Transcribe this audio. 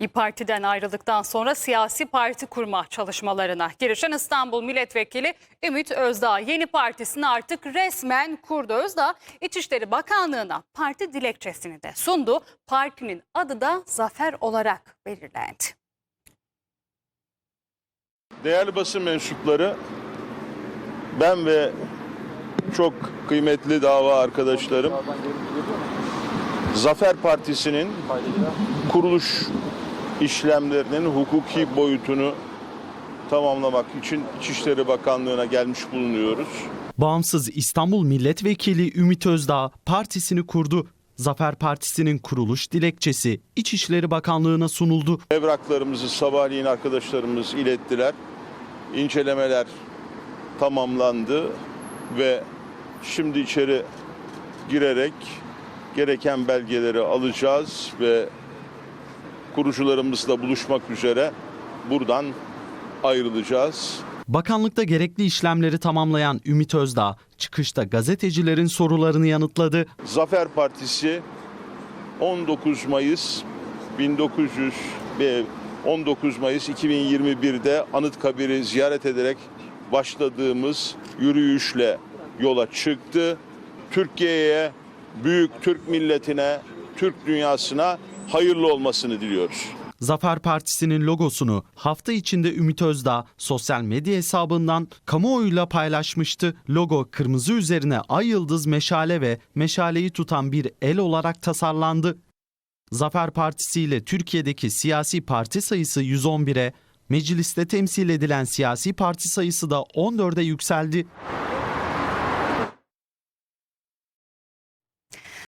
İYİ Parti'den ayrıldıktan sonra siyasi parti kurma çalışmalarına girişen İstanbul Milletvekili Ümit Özdağ yeni partisini artık resmen kurdu. Özdağ İçişleri Bakanlığı'na parti dilekçesini de sundu. Partinin adı da Zafer olarak belirlendi. Değerli basın mensupları, ben ve çok kıymetli dava arkadaşlarım Zafer Partisi'nin kuruluş işlemlerinin hukuki boyutunu tamamlamak için İçişleri Bakanlığı'na gelmiş bulunuyoruz. Bağımsız İstanbul Milletvekili Ümit Özdağ partisini kurdu. Zafer Partisi'nin kuruluş dilekçesi İçişleri Bakanlığı'na sunuldu. Evraklarımızı sabahleyin arkadaşlarımız ilettiler. İncelemeler tamamlandı ve şimdi içeri girerek gereken belgeleri alacağız ve kurucularımızla buluşmak üzere buradan ayrılacağız. Bakanlıkta gerekli işlemleri tamamlayan Ümit Özdağ çıkışta gazetecilerin sorularını yanıtladı. Zafer Partisi 19 Mayıs 1900 ve 19 Mayıs 2021'de Anıtkabir'i ziyaret ederek başladığımız yürüyüşle yola çıktı. Türkiye'ye, büyük Türk milletine, Türk dünyasına hayırlı olmasını diliyoruz. Zafer Partisi'nin logosunu hafta içinde Ümit Özdağ sosyal medya hesabından kamuoyuyla paylaşmıştı. Logo kırmızı üzerine ay yıldız meşale ve meşaleyi tutan bir el olarak tasarlandı. Zafer Partisi ile Türkiye'deki siyasi parti sayısı 111'e, mecliste temsil edilen siyasi parti sayısı da 14'e yükseldi.